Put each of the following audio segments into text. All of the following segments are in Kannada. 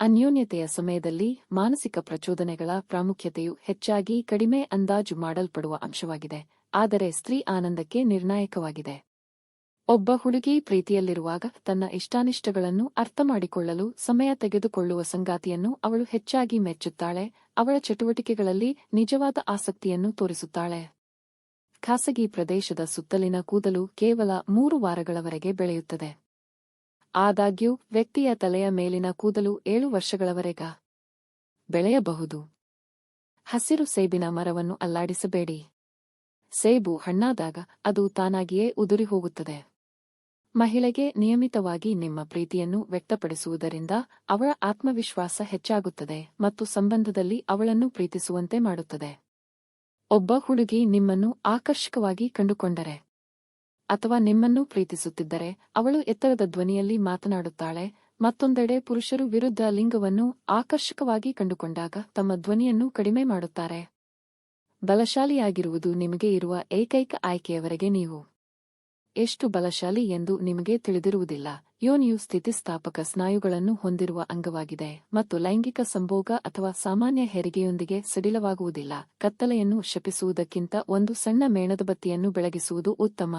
ಅನ್ಯೋನ್ಯತೆಯ ಸಮಯದಲ್ಲಿ ಮಾನಸಿಕ ಪ್ರಚೋದನೆಗಳ ಪ್ರಾಮುಖ್ಯತೆಯು ಹೆಚ್ಚಾಗಿ ಕಡಿಮೆ ಅಂದಾಜು ಮಾಡಲ್ಪಡುವ ಅಂಶವಾಗಿದೆ, ಆದರೆ ಸ್ತ್ರೀ ಆನಂದಕ್ಕೆ ನಿರ್ಣಾಯಕವಾಗಿದೆ. ಒಬ್ಬ ಹುಡುಗಿ ಪ್ರೀತಿಯಲ್ಲಿರುವಾಗ ತನ್ನ ಇಷ್ಟಾನಿಷ್ಟಗಳನ್ನು ಅರ್ಥಮಾಡಿಕೊಳ್ಳಲು ಸಮಯ ತೆಗೆದುಕೊಳ್ಳುವ ಸಂಗಾತಿಯನ್ನು ಅವಳು ಹೆಚ್ಚಾಗಿ ಮೆಚ್ಚುತ್ತಾಳೆ, ಅವಳ ಚಟುವಟಿಕೆಗಳಲ್ಲಿ ನಿಜವಾದ ಆಸಕ್ತಿಯನ್ನು ತೋರಿಸುತ್ತಾಳೆ. ಖಾಸಗಿ ಪ್ರದೇಶದ ಸುತ್ತಲಿನ ಕೂದಲು ಕೇವಲ ಮೂರು ವಾರಗಳವರೆಗೆ ಬೆಳೆಯುತ್ತದೆ. ಆದಾಗ್ಯೂ, ವ್ಯಕ್ತಿಯ ತಲೆಯ ಮೇಲಿನ ಕೂದಲು ಏಳು ವರ್ಷಗಳವರೆಗ ಬೆಳೆಯಬಹುದು. ಹಸಿರು ಸೇಬಿನ ಮರವನ್ನು ಅಲ್ಲಾಡಿಸಬೇಡಿ. ಸೇಬು ಹಣ್ಣಾದಾಗ ಅದು ತಾನಾಗಿಯೇ ಉದುರಿ ಹೋಗುತ್ತದೆ ಮಹಿಳೆಗೆ ನಿಯಮಿತವಾಗಿ ನಿಮ್ಮ ಪ್ರೀತಿಯನ್ನು ವ್ಯಕ್ತಪಡಿಸುವುದರಿಂದ ಅವಳ ಆತ್ಮವಿಶ್ವಾಸ ಹೆಚ್ಚಾಗುತ್ತದೆ ಮತ್ತು ಸಂಬಂಧದಲ್ಲಿ ಅವಳನ್ನು ಪ್ರೀತಿಸುವಂತೆ ಮಾಡುತ್ತದೆ. ಒಬ್ಬ ಹುಡುಗಿ ನಿಮ್ಮನ್ನು ಆಕರ್ಷಕವಾಗಿ ಕಂಡುಕೊಂಡರೆ. ಅಥವಾ ನಿಮ್ಮನ್ನು ಪ್ರೀತಿಸುತ್ತಿದ್ದರೆ ಅವಳು ಎತ್ತರದ ಧ್ವನಿಯಲ್ಲಿ ಮಾತನಾಡುತ್ತಾಳೆ, ಮತ್ತೊಂದೆಡೆ ಪುರುಷರು ವಿರುದ್ಧ ಲಿಂಗವನ್ನು ಆಕರ್ಷಕವಾಗಿ ಕಂಡುಕೊಂಡಾಗ ತಮ್ಮ ಧ್ವನಿಯನ್ನು ಕಡಿಮೆ ಮಾಡುತ್ತಾರೆ. ಬಲಶಾಲಿಯಾಗಿರುವುದು ನಿಮಗೆ ಇರುವ ಏಕೈಕ ಆಯ್ಕೆಯವರೆಗೆ ನೀವು. ಎಷ್ಟು ಬಲಶಾಲಿ ಎಂದು ನಿಮಗೆ ತಿಳಿದಿರುವುದಿಲ್ಲ. ಯೋನಿಯು ಸ್ಥಿತಿಸ್ಥಾಪಕ ಸ್ನಾಯುಗಳನ್ನು ಹೊಂದಿರುವ ಅಂಗವಾಗಿದೆ ಮತ್ತು ಲೈಂಗಿಕ ಸಂಭೋಗ ಅಥವಾ ಸಾಮಾನ್ಯ ಹೆರಿಗೆಯೊಂದಿಗೆ ಸಡಿಲವಾಗುವುದಿಲ್ಲ. ಕತ್ತಲೆಯನ್ನು ಶಪಿಸುವುದಕ್ಕಿಂತ ಒಂದು ಸಣ್ಣ ಮೇಣದ ಬತ್ತಿಯನ್ನು ಬೆಳಗಿಸುವುದು ಉತ್ತಮ.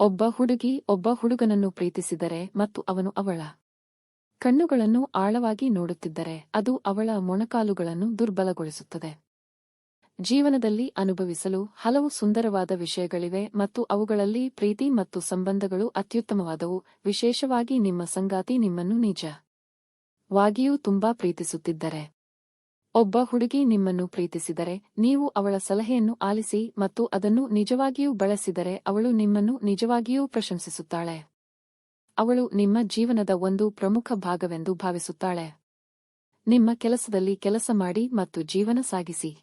ಒಬ್ಬ ಹುಡುಗಿ ಒಬ್ಬ ಹುಡುಗನನ್ನು ಪ್ರೀತಿಸಿದರೆ ಮತ್ತು ಅವನು ಅವಳ ಕಣ್ಣುಗಳನ್ನು ಆಳವಾಗಿ ನೋಡುತ್ತಿದ್ದರೆ ಅದು ಅವಳ ಮೊಣಕಾಲುಗಳನ್ನು ದುರ್ಬಲಗೊಳಿಸುತ್ತದೆ. ಜೀವನದಲ್ಲಿ ಅನುಭವಿಸಲು ಹಲವು ಸುಂದರವಾದ ವಿಷಯಗಳಿವೆ ಮತ್ತು ಅವುಗಳಲ್ಲಿ ಪ್ರೀತಿ ಮತ್ತು ಸಂಬಂಧಗಳು ಅತ್ಯುತ್ತಮವಾದವು, ವಿಶೇಷವಾಗಿ ನಿಮ್ಮ ಸಂಗಾತಿ ನಿಮ್ಮನ್ನು ನಿಜ ವಾಗಿಯೂ ತುಂಬಾ ಪ್ರೀತಿಸುತ್ತಿದ್ದರೆ. ಒಬ್ಬ ಹುಡುಗಿ ನಿಮ್ಮನ್ನು ಪ್ರೀತಿಸಿದರೆ ನೀವು ಅವಳ ಸಲಹೆಯನ್ನು ಆಲಿಸಿ ಮತ್ತು ಅದನ್ನು ನಿಜವಾಗಿಯೂ ಬಳಸಿದರೆ ಅವಳು ನಿಮ್ಮನ್ನು ನಿಜವಾಗಿಯೂ ಪ್ರಶಂಸಿಸುತ್ತಾಳೆ. ಅವಳು ನಿಮ್ಮ ಜೀವನದ ಒಂದು ಪ್ರಮುಖ ಭಾಗವೆಂದು ಭಾವಿಸುತ್ತಾಳೆ. ನಿಮ್ಮ ಕೆಲಸದಲ್ಲಿ ಕೆಲಸ ಮಾಡಿ ಮತ್ತು ಜೀವನ ಸಾಗಿಸಿ.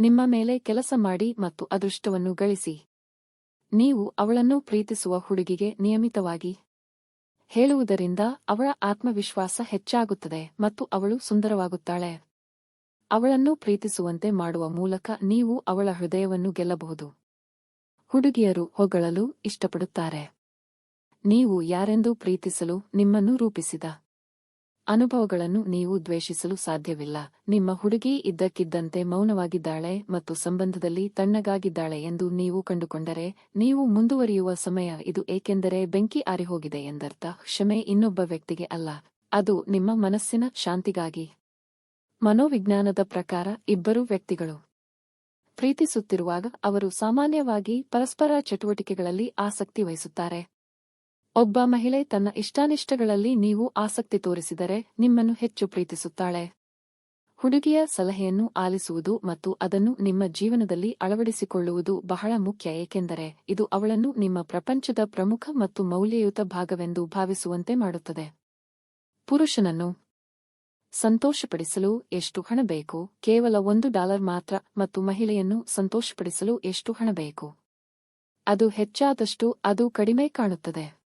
ನಿಮ್ಮ ಮೇಲೆ ಕೆಲಸ ಮಾಡಿ ಮತ್ತು ಅದೃಷ್ಟವನ್ನು ಗಳಿಸಿ. ನೀವು ಅವಳನ್ನು ಪ್ರೀತಿಸುವ ಹುಡುಗಿಗೆ ನಿಯಮಿತವಾಗಿ ಹೇಳುವುದರಿಂದ ಅವಳ ಆತ್ಮವಿಶ್ವಾಸ ಹೆಚ್ಚಾಗುತ್ತದೆ ಮತ್ತು ಅವಳು ಸುಂದರವಾಗುತ್ತಾಳೆ. ಅವಳನ್ನು ಪ್ರೀತಿಸುವಂತೆ ಮಾಡುವ ಮೂಲಕ ನೀವು ಅವಳ ಹೃದಯವನ್ನು ಗೆಲ್ಲಬಹುದು. ಹುಡುಗಿಯರು ಹೊಗಳಲು ಇಷ್ಟಪಡುತ್ತಾರೆ. ನೀವು ಯಾರೆಂದು ಪ್ರೀತಿಸಲು ನಿಮ್ಮನ್ನು ರೂಪಿಸಿದ? ಅನುಭವಗಳನ್ನು ನೀವು ದ್ವೇಷಿಸಲು ಸಾಧ್ಯವಿಲ್ಲ. ನಿಮ್ಮ ಹುಡುಗಿ ಇದ್ದಕ್ಕಿದ್ದಂತೆ ಮೌನವಾಗಿದ್ದಾಳೆ ಮತ್ತು ಸಂಬಂಧದಲ್ಲಿ ತಣ್ಣಗಾಗಿದ್ದಾಳೆ ಎಂದು ನೀವು ಕಂಡುಕೊಂಡರೆ, ನೀವು ಮುಂದುವರಿಯುವ ಸಮಯ ಇದು ಏಕೆಂದರೆ ಬೆಂಕಿ ಆರಿಹೋಗಿದೆ ಎಂದರ್ಥ, ಕ್ಷಮೆ ಇನ್ನೊಬ್ಬ ವ್ಯಕ್ತಿಗೆ ಅಲ್ಲ, ಅದು ನಿಮ್ಮ ಮನಸ್ಸಿನ ಶಾಂತಿಗಾಗಿ. ಮನೋವಿಜ್ಞಾನದ ಪ್ರಕಾರ ಇಬ್ಬರು ವ್ಯಕ್ತಿಗಳು. ಪ್ರೀತಿಸುತ್ತಿರುವಾಗ ಅವರು ಸಾಮಾನ್ಯವಾಗಿ ಪರಸ್ಪರ ಚಟುವಟಿಕೆಗಳಲ್ಲಿ ಆಸಕ್ತಿ ವಹಿಸುತ್ತಾರೆ. ಒಬ್ಬ ಮಹಿಳೆ ತನ್ನ ಇಷ್ಟಾನಿಷ್ಟಗಳಲ್ಲಿ ನೀವು ಆಸಕ್ತಿ ತೋರಿಸಿದರೆ ನಿಮ್ಮನ್ನು ಹೆಚ್ಚು ಪ್ರೀತಿಸುತ್ತಾಳೆ. ಹುಡುಗಿಯ ಸಲಹೆಯನ್ನು ಆಲಿಸುವುದು ಮತ್ತು ಅದನ್ನು ನಿಮ್ಮ ಜೀವನದಲ್ಲಿ ಅಳವಡಿಸಿಕೊಳ್ಳುವುದು ಬಹಳ ಮುಖ್ಯ, ಏಕೆಂದರೆ ಇದು ಅವಳನ್ನು ನಿಮ್ಮ ಪ್ರಪಂಚದ ಪ್ರಮುಖ ಮತ್ತು ಮೌಲ್ಯಯುತ ಭಾಗವೆಂದು ಭಾವಿಸುವಂತೆ ಮಾಡುತ್ತದೆ. ಪುರುಷನನ್ನು ಸಂತೋಷಪಡಿಸಲು ಎಷ್ಟು ಹಣ ಬೇಕು? ಕೇವಲ ಒಂದು ಡಾಲರ್ ಮಾತ್ರ ಮತ್ತು ಮಹಿಳೆಯನ್ನು ಸಂತೋಷಪಡಿಸಲು ಎಷ್ಟು ಹಣ ಬೇಕು? ಅದು ಹೆಚ್ಚಾದಷ್ಟು ಅದು ಕಡಿಮೆ ಕಾಣುತ್ತದೆ.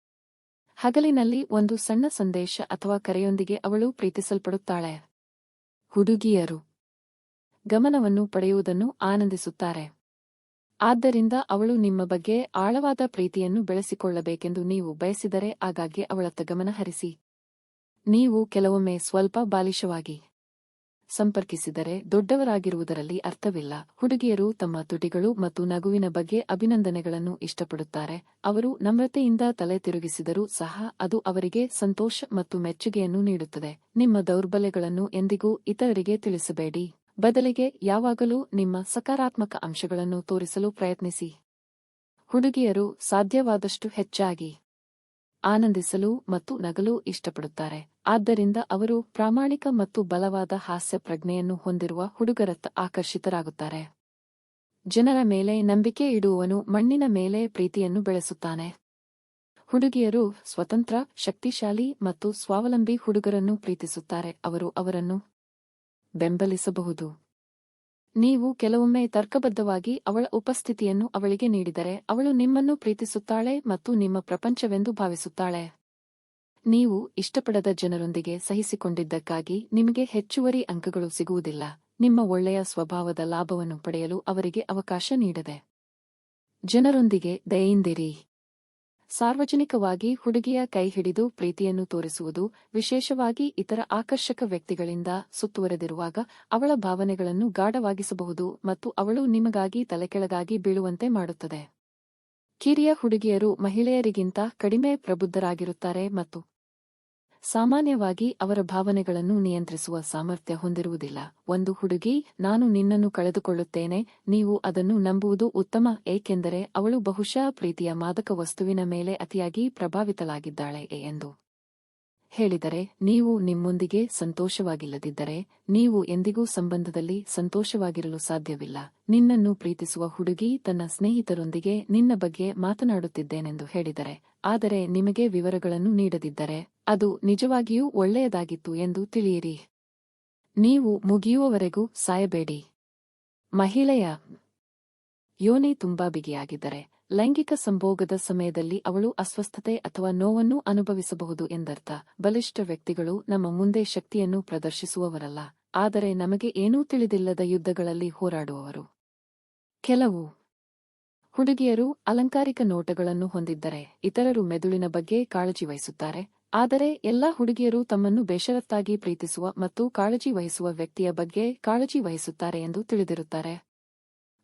ಹಗಲಿನಲ್ಲಿ ಒಂದು ಸಣ್ಣ ಸಂದೇಶ ಅಥವಾ ಕರೆಯೊಂದಿಗೆ ಅವಳು ಪ್ರೀತಿಸಲ್ಪಡುತ್ತಾಳೆ. ಹುಡುಗಿಯರು ಗಮನವನ್ನು ಪಡೆಯುವುದನ್ನು ಆನಂದಿಸುತ್ತಾರೆ. ಆದ್ದರಿಂದ ಅವಳು ನಿಮ್ಮ ಬಗ್ಗೆ ಆಳವಾದ ಪ್ರೀತಿಯನ್ನು ಬೆಳೆಸಿಕೊಳ್ಳಬೇಕೆಂದು ನೀವು ಬಯಸಿದರೆ ಆಗಾಗ್ಗೆ ಅವಳತ್ತ ಗಮನ ಹರಿಸಿ ನೀವು ಕೆಲವೊಮ್ಮೆ ಸ್ವಲ್ಪ ಬಾಲಿಶವಾಗಿ ಸಂಪರ್ಕಿಸಿದರೆ ದೊಡ್ಡವರಾಗಿರುವುದರಲ್ಲಿ ಅರ್ಥವಿಲ್ಲ. ಹುಡುಗಿಯರು ತಮ್ಮ ತುಟಿಗಳು ಮತ್ತು ನಗುವಿನ ಬಗ್ಗೆ ಅಭಿನಂದನೆಗಳನ್ನು ಇಷ್ಟಪಡುತ್ತಾರೆ. ಅವರು ನಮ್ರತೆಯಿಂದ ತಲೆ ತಿರುಗಿಸಿದರೂ ಸಹ ಅದು ಅವರಿಗೆ ಸಂತೋಷ ಮತ್ತು ಮೆಚ್ಚುಗೆಯನ್ನು ನೀಡುತ್ತದೆ. ನಿಮ್ಮ ದೌರ್ಬಲ್ಯಗಳನ್ನು ಎಂದಿಗೂ ಇತರರಿಗೆ ತಿಳಿಸಬೇಡಿ. ಬದಲಿಗೆ ಯಾವಾಗಲೂ ನಿಮ್ಮ ಸಕಾರಾತ್ಮಕ ಅಂಶಗಳನ್ನು ತೋರಿಸಲು ಪ್ರಯತ್ನಿಸಿ. ಹುಡುಗಿಯರು ಸಾಧ್ಯವಾದಷ್ಟು ಹೆಚ್ಚಾಗಿ ಆನಂದಿಸಲು ಮತ್ತು ನಗಲು ಇಷ್ಟಪಡುತ್ತಾರೆ. ಆದ್ದರಿಂದ ಅವರು ಪ್ರಾಮಾಣಿಕ ಮತ್ತು ಬಲವಾದ ಹಾಸ್ಯ ಪ್ರಜ್ಞೆಯನ್ನು ಹೊಂದಿರುವ ಹುಡುಗರತ್ತ ಆಕರ್ಷಿತರಾಗುತ್ತಾರೆ. ಜನರ ಮೇಲೆ ನಂಬಿಕೆ ಇಡುವವನು ಮಣ್ಣಿನ ಮೇಲೆ ಪ್ರೀತಿಯನ್ನು ಬೆಳೆಸುತ್ತಾನೆ. ಹುಡುಗಿಯರು ಸ್ವತಂತ್ರ, ಶಕ್ತಿಶಾಲಿ ಮತ್ತು ಸ್ವಾವಲಂಬಿ ಹುಡುಗರನ್ನು ಪ್ರೀತಿಸುತ್ತಾರೆ. ಅವರು ಅವರನ್ನು ಬೆಂಬಲಿಸಬಹುದು. ನೀವು ಕೆಲವೊಮ್ಮೆ ತರ್ಕಬದ್ಧವಾಗಿ ಅವಳ ಉಪಸ್ಥಿತಿಯನ್ನು ಅವಳಿಗೆ ನೀಡಿದರೆ ಅವಳು ನಿಮ್ಮನ್ನು ಪ್ರೀತಿಸುತ್ತಾಳೆ ಮತ್ತು ನಿಮ್ಮ ಪ್ರಪಂಚವೆಂದು ಭಾವಿಸುತ್ತಾಳೆ. ನೀವು ಇಷ್ಟಪಡದ ಜನರೊಂದಿಗೆ ಸಹಿಸಿಕೊಂಡಿದ್ದಕ್ಕಾಗಿ ನಿಮಗೆ ಹೆಚ್ಚುವರಿ ಅಂಕಗಳು ಸಿಗುವುದಿಲ್ಲ. ನಿಮ್ಮ ಒಳ್ಳೆಯ ಸ್ವಭಾವದ ಲಾಭವನ್ನು ಪಡೆಯಲು ಅವರಿಗೆ ಅವಕಾಶ ನೀಡದೆ. ಜನರೊಂದಿಗೆ ದಯೆಯಿಂದಿರಿ. ಸಾರ್ವಜನಿಕವಾಗಿ ಹುಡುಗಿಯ ಕೈ ಹಿಡಿದು ಪ್ರೀತಿಯನ್ನು ತೋರಿಸುವುದು, ವಿಶೇಷವಾಗಿ ಇತರ ಆಕರ್ಷಕ ವ್ಯಕ್ತಿಗಳಿಂದ ಸುತ್ತುವರೆದಿರುವಾಗ ಅವಳ ಭಾವನೆಗಳನ್ನು ಗಾಢವಾಗಿಸಬಹುದು ಮತ್ತು ಅವಳು ನಿಮಗಾಗಿ ತಲೆಕೆಳಗಾಗಿ ಬೀಳುವಂತೆ ಮಾಡುತ್ತದೆ. ಕಿರಿಯ ಹುಡುಗಿಯರು ಮಹಿಳೆಯರಿಗಿಂತ ಕಡಿಮೆ ಪ್ರಬುದ್ಧರಾಗಿರುತ್ತಾರೆ ಮತ್ತು ಸಾಮಾನ್ಯವಾಗಿ ಅವರ ಭಾವನೆಗಳನ್ನು ನಿಯಂತ್ರಿಸುವ ಸಾಮರ್ಥ್ಯ ಹೊಂದಿರುವುದಿಲ್ಲ. ಒಂದು ಹುಡುಗಿ, ನಾನು ನಿನ್ನನ್ನು ಕಳೆದುಕೊಳ್ಳುತ್ತೇನೆ, ನೀವು ಅದನ್ನು ನಂಬುವುದು ಉತ್ತಮ, ಏಕೆಂದರೆ ಅವಳು ಬಹುಶಃ ಪ್ರೀತಿಯ ಮಾದಕ ವಸ್ತುವಿನ ಮೇಲೆ ಅತಿಯಾಗಿ ಪ್ರಭಾವಿತಳಾಗಿದ್ದಾಳೆ ಎಂದು ಹೇಳಿದರೆ, ನೀವು ನಿಮ್ಮೊಂದಿಗೆ ಸಂತೋಷವಾಗಿಲ್ಲದಿದ್ದರೆ, ನೀವು ಎಂದಿಗೂ ಸಂಬಂಧದಲ್ಲಿ ಸಂತೋಷವಾಗಿರಲು ಸಾಧ್ಯವಿಲ್ಲ. ನಿನ್ನನ್ನು ಪ್ರೀತಿಸುವ ಹುಡುಗಿ ತನ್ನ ಸ್ನೇಹಿತರೊಂದಿಗೆ ನಿನ್ನ ಬಗ್ಗೆ ಮಾತನಾಡುತ್ತಿದ್ದೇನೆಂದು ಹೇಳಿದರೆ ಆದರೆ ನಿಮಗೆ ವಿವರಗಳನ್ನು ನೀಡದಿದ್ದರೆ ಅದು ನಿಜವಾಗಿಯೂ ಒಳ್ಳೆಯದಾಗಿತ್ತು ಎಂದು ತಿಳಿಯಿರಿ. ನೀವು ಮುಗಿಯುವವರೆಗೂ ಸಾಯಬೇಡಿ. ಮಹಿಳೆಯ, ಯೋನಿ ತುಂಬಾ ಬಿಗಿಯಾಗಿದ್ದರೆ ಲೈಂಗಿಕ ಸಂಭೋಗದ ಸಮಯದಲ್ಲಿ ಅವಳು ಅಸ್ವಸ್ಥತೆ ಅಥವಾ ನೋವನ್ನು ಅನುಭವಿಸಬಹುದು ಎಂದರ್ಥ. ಬಲಿಷ್ಠ ವ್ಯಕ್ತಿಗಳು ನಮ್ಮ ಮುಂದೆ ಶಕ್ತಿಯನ್ನು ಪ್ರದರ್ಶಿಸುವವರಲ್ಲ, ಆದರೆ ನಮಗೆ ಏನೂ ತಿಳಿದಿಲ್ಲದ ಯುದ್ಧಗಳಲ್ಲಿ ಹೋರಾಡುವವರು. ಕೆಲವು ಹುಡುಗಿಯರು ಅಲಂಕಾರಿಕ ನೋಟಗಳನ್ನು ಹೊಂದಿದ್ದರೆ ಇತರರು ಮೆದುಳಿನ ಬಗ್ಗೆ ಕಾಳಜಿ ವಹಿಸುತ್ತಾರೆ, ಆದರೆ ಎಲ್ಲಾ ಹುಡುಗಿಯರು ತಮ್ಮನ್ನು ಬೇಷರತ್ತಾಗಿ ಪ್ರೀತಿಸುವ ಮತ್ತು ಕಾಳಜಿ ವಹಿಸುವ ವ್ಯಕ್ತಿಯ ಬಗ್ಗೆ ಕಾಳಜಿ ವಹಿಸುತ್ತಾರೆ ಎಂದು ತಿಳಿದಿರುತ್ತಾರೆ.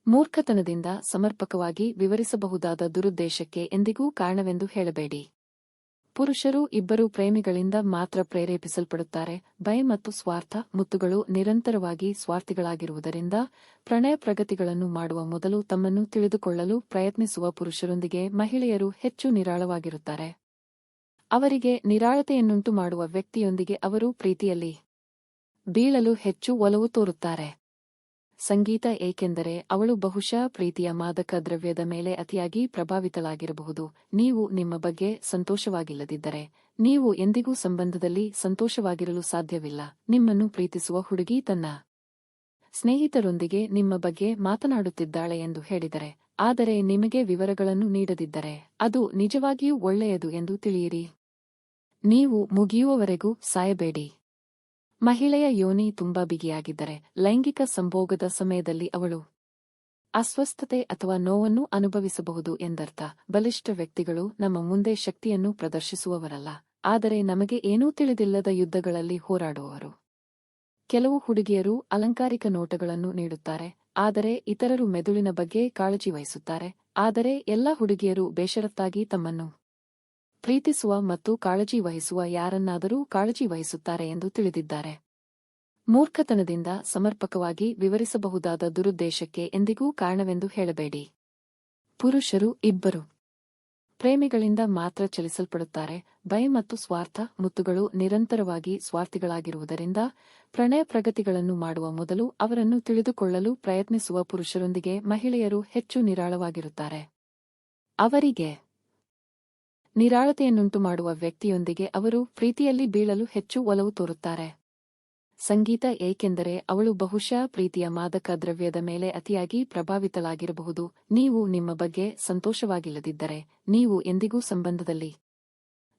ಮೂರ್ಖತನದಿಂದ ಸಮರ್ಪಕವಾಗಿ ವಿವರಿಸಬಹುದಾದ ದುರುದ್ದೇಶಕ್ಕೆ ಎಂದಿಗೂ ಕಾರಣವೆಂದು ಹೇಳಬೇಡಿ. ಪುರುಷರು ಇಬ್ಬರು ಪ್ರೇಮಿಗಳಿಂದ ಮಾತ್ರ ಪ್ರೇರೇಪಿಸಲ್ಪಡುತ್ತಾರೆ. ಭಯ ಮತ್ತು ಸ್ವಾರ್ಥ ಮುತ್ತುಗಳು ನಿರಂತರವಾಗಿ ಸ್ವಾರ್ಥಿಗಳಾಗಿರುವುದರಿಂದ ಪ್ರಣಯ ಪ್ರಗತಿಗಳನ್ನು ಮಾಡುವ ಮೊದಲು ತಮ್ಮನ್ನು ತಿಳಿದುಕೊಳ್ಳಲು ಪ್ರಯತ್ನಿಸುವ ಪುರುಷರೊಂದಿಗೆ ಮಹಿಳೆಯರು ಹೆಚ್ಚು ನಿರಾಳವಾಗಿರುತ್ತಾರೆ. ಅವರಿಗೆ ನಿರಾಳತೆಯನ್ನುಂಟು ಮಾಡುವ ವ್ಯಕ್ತಿಯೊಂದಿಗೆ ಅವರು ಪ್ರೀತಿಯಲ್ಲಿ ಬೀಳಲು ಹೆಚ್ಚು ಒಲವು ತೋರುತ್ತಾರೆ. ಸಂಗೀತ ಏಕೆಂದರೆ ಅವಳು ಬಹುಶಃ ಪ್ರೀತಿಯ ಮಾದಕ ದ್ರವ್ಯದ ಮೇಲೆ ಅತಿಯಾಗಿ ಪ್ರಭಾವಿತಳಾಗಿರಬಹುದು. ನೀವು ನಿಮ್ಮ ಬಗ್ಗೆ ಸಂತೋಷವಾಗಿಲ್ಲದಿದ್ದರೆ, ನೀವು ಎಂದಿಗೂ ಸಂಬಂಧದಲ್ಲಿ ಸಂತೋಷವಾಗಿರಲು ಸಾಧ್ಯವಿಲ್ಲ. ನಿಮ್ಮನ್ನು ಪ್ರೀತಿಸುವ ಹುಡುಗಿ ತನ್ನ ಸ್ನೇಹಿತರೊಂದಿಗೆ ನಿಮ್ಮ ಬಗ್ಗೆ ಮಾತನಾಡುತ್ತಿದ್ದಾಳೆ ಎಂದು ಹೇಳಿದರೆ, ಆದರೆ ನಿಮಗೆ ವಿವರಗಳನ್ನು ನೀಡದಿದ್ದರೆ ಅದು ನಿಜವಾಗಿಯೂ ಒಳ್ಳೆಯದು ಎಂದು ತಿಳಿಯಿರಿ. ನೀವು ಮುಗಿಯುವವರೆಗೂ ಸಾಯಬೇಡಿ. ಮಹಿಳೆಯ ಯೋನಿ ತುಂಬಾ ಬಿಗಿಯಾಗಿದ್ದರೆ ಲೈಂಗಿಕ ಸಂಭೋಗದ ಸಮಯದಲ್ಲಿ ಅವಳು ಅಸ್ವಸ್ಥತೆ ಅಥವಾ ನೋವನ್ನು ಅನುಭವಿಸಬಹುದು ಎಂದರ್ಥ. ಬಲಿಷ್ಠ ವ್ಯಕ್ತಿಗಳು ನಮ್ಮ ಮುಂದೆ ಶಕ್ತಿಯನ್ನು ಪ್ರದರ್ಶಿಸುವವರಲ್ಲ, ಆದರೆ ನಮಗೆ ಏನೂ ತಿಳಿದಿಲ್ಲದ ಯುದ್ಧಗಳಲ್ಲಿ ಹೋರಾಡುವವರು. ಕೆಲವು ಹುಡುಗಿಯರು ಅಲಂಕಾರಿಕ ನೋಟಗಳನ್ನು ನೀಡುತ್ತಾರೆ, ಆದರೆ ಇತರರು ಮೆದುಳಿನ ಬಗ್ಗೆ ಕಾಳಜಿ ವಹಿಸುತ್ತಾರೆ, ಆದರೆ ಎಲ್ಲ ಹುಡುಗಿಯರು ಬೇಷರತ್ತಾಗಿ ತಮ್ಮನ್ನು ಪ್ರೀತಿಸುವ ಮತ್ತು ಕಾಳಜಿ ವಹಿಸುವ ಯಾರನ್ನಾದರೂ ಕಾಳಜಿ ವಹಿಸುತ್ತಾರೆ ಎಂದು ತಿಳಿದಿದ್ದಾರೆ. ಮೂರ್ಖತನದಿಂದ ಸಮರ್ಪಕವಾಗಿ ವಿವರಿಸಬಹುದಾದ ದುರುದ್ದೇಶಕ್ಕೆ ಎಂದಿಗೂ ಕಾರಣವೆಂದು ಹೇಳಬೇಡಿ. ಪುರುಷರು ಇಬ್ಬರು. ಪ್ರೇಮಿಗಳಿಂದ ಮಾತ್ರ ಚಲಿಸಲ್ಪಡುತ್ತಾರೆ. ಭಯ ಮತ್ತು ಸ್ವಾರ್ಥ ಮುತ್ತುಗಳು ನಿರಂತರವಾಗಿ ಸ್ವಾರ್ಥಿಗಳಾಗಿರುವುದರಿಂದ ಪ್ರಣಯ ಪ್ರಗತಿಗಳನ್ನು ಮಾಡುವ ಮೊದಲು ಅವರನ್ನು ತಿಳಿದುಕೊಳ್ಳಲು ಪ್ರಯತ್ನಿಸುವ ಪುರುಷರೊಂದಿಗೆ ಮಹಿಳೆಯರು ಹೆಚ್ಚು ನಿರಾಳವಾಗಿರುತ್ತಾರೆ. ಅವರಿಗೆ ನಿರಾಳತೆಯನ್ನುಂಟು ಮಾಡುವ ವ್ಯಕ್ತಿಯೊಂದಿಗೆ ಅವರು ಪ್ರೀತಿಯಲ್ಲಿ ಬೀಳಲು ಹೆಚ್ಚು ಒಲವು ತೋರುತ್ತಾರೆ. ಸಂಗೀತ ಏಕೆಂದರೆ ಅವಳು ಬಹುಶಃ ಪ್ರೀತಿಯ ಮಾದಕ ದ್ರವ್ಯದ ಮೇಲೆ ಅತಿಯಾಗಿ ಪ್ರಭಾವಿತಳಾಗಿರಬಹುದು. ನೀವು ನಿಮ್ಮ ಬಗ್ಗೆ ಸಂತೋಷವಾಗಿಲ್ಲದಿದ್ದರೆ ನೀವು ಎಂದಿಗೂ ಸಂಬಂಧದಲ್ಲಿ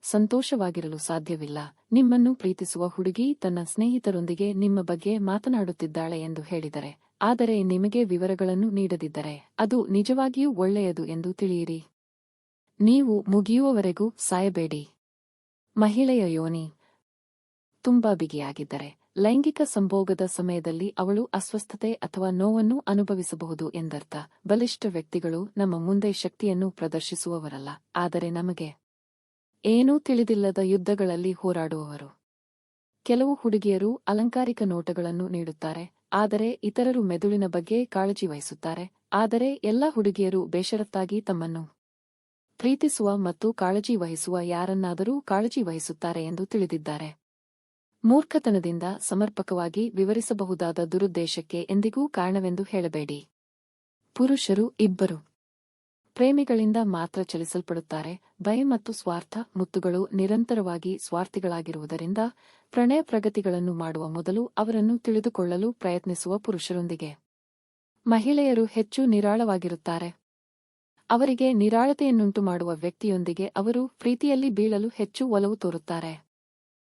ಸಂತೋಷವಾಗಿರಲು ಸಾಧ್ಯವಿಲ್ಲ. ನಿಮ್ಮನ್ನು ಪ್ರೀತಿಸುವ ಹುಡುಗಿ ತನ್ನ ಸ್ನೇಹಿತರೊಂದಿಗೆ ನಿಮ್ಮ ಬಗ್ಗೆ ಮಾತನಾಡುತ್ತಿದ್ದಾಳೆ ಎಂದು ಹೇಳಿದರೆ, ಆದರೆ ನಿಮಗೆ ವಿವರಗಳನ್ನು ನೀಡದಿದ್ದರೆ ಅದು ನಿಜವಾಗಿಯೂ ಒಳ್ಳೆಯದು ಎಂದು ತಿಳಿಯಿರಿ. ನೀವು ಮುಗಿಯುವವರೆಗೂ ಸಾಯಬೇಡಿ. ಮಹಿಳೆಯ ಯೋನಿ, ತುಂಬಾ ಬಿಗಿಯಾಗಿದ್ದರೆ ಲೈಂಗಿಕ ಸಂಭೋಗದ ಸಮಯದಲ್ಲಿ ಅವಳು ಅಸ್ವಸ್ಥತೆ ಅಥವಾ ನೋವನ್ನು ಅನುಭವಿಸಬಹುದು ಎಂದರ್ಥ. ಬಲಿಷ್ಠ ವ್ಯಕ್ತಿಗಳು ನಮ್ಮ ಮುಂದೆ ಶಕ್ತಿಯನ್ನು ಪ್ರದರ್ಶಿಸುವವರಲ್ಲ, ಆದರೆ ನಮಗೆ ಏನೂ ತಿಳಿದಿಲ್ಲದ ಯುದ್ಧಗಳಲ್ಲಿ ಹೋರಾಡುವವರು. ಕೆಲವು ಹುಡುಗಿಯರು ಅಲಂಕಾರಿಕ ನೋಟಗಳನ್ನು ನೀಡುತ್ತಾರೆ, ಆದರೆ ಇತರರು ಮೆದುಳಿನ ಬಗ್ಗೆ ಕಾಳಜಿ ವಹಿಸುತ್ತಾರೆ, ಆದರೆ ಎಲ್ಲ ಹುಡುಗಿಯರು ಬೇಷರತ್ತಾಗಿ ತಮ್ಮನ್ನು ಪ್ರೀತಿಸುವ ಮತ್ತು ಕಾಳಜಿ ವಹಿಸುವ ಯಾರನ್ನಾದರೂ ಕಾಳಜಿ ವಹಿಸುತ್ತಾರೆ ಎಂದು ತಿಳಿದಿದ್ದಾರೆ. ಮೂರ್ಖತನದಿಂದ ಸಮರ್ಪಕವಾಗಿ ವಿವರಿಸಬಹುದಾದ ದುರುದ್ದೇಶಕ್ಕೆ ಎಂದಿಗೂ ಕಾರಣವೆಂದು ಹೇಳಬೇಡಿ. ಪುರುಷರು ಇಬ್ಬರು. ಪ್ರೇಮಿಗಳಿಂದ ಮಾತ್ರ ಚಲಿಸಲ್ಪಡುತ್ತಾರೆ. ಭಯ ಮತ್ತು ಸ್ವಾರ್ಥ ಮುತ್ತುಗಳು ನಿರಂತರವಾಗಿ ಸ್ವಾರ್ಥಿಗಳಾಗಿರುವುದರಿಂದ ಪ್ರಣಯ ಪ್ರಗತಿಗಳನ್ನು ಮಾಡುವ ಮೊದಲು ಅವರನ್ನು ತಿಳಿದುಕೊಳ್ಳಲು ಪ್ರಯತ್ನಿಸುವ ಪುರುಷರೊಂದಿಗೆ. ಮಹಿಳೆಯರು ಹೆಚ್ಚು ನಿರಾಳವಾಗಿರುತ್ತಾರೆ. ಅವರಿಗೆ ನಿರಾಳತೆಯನ್ನುಂಟು ಮಾಡುವ ವ್ಯಕ್ತಿಯೊಂದಿಗೆ ಅವರು ಪ್ರೀತಿಯಲ್ಲಿ ಬೀಳಲು ಹೆಚ್ಚು ಒಲವು ತೋರುತ್ತಾರೆ.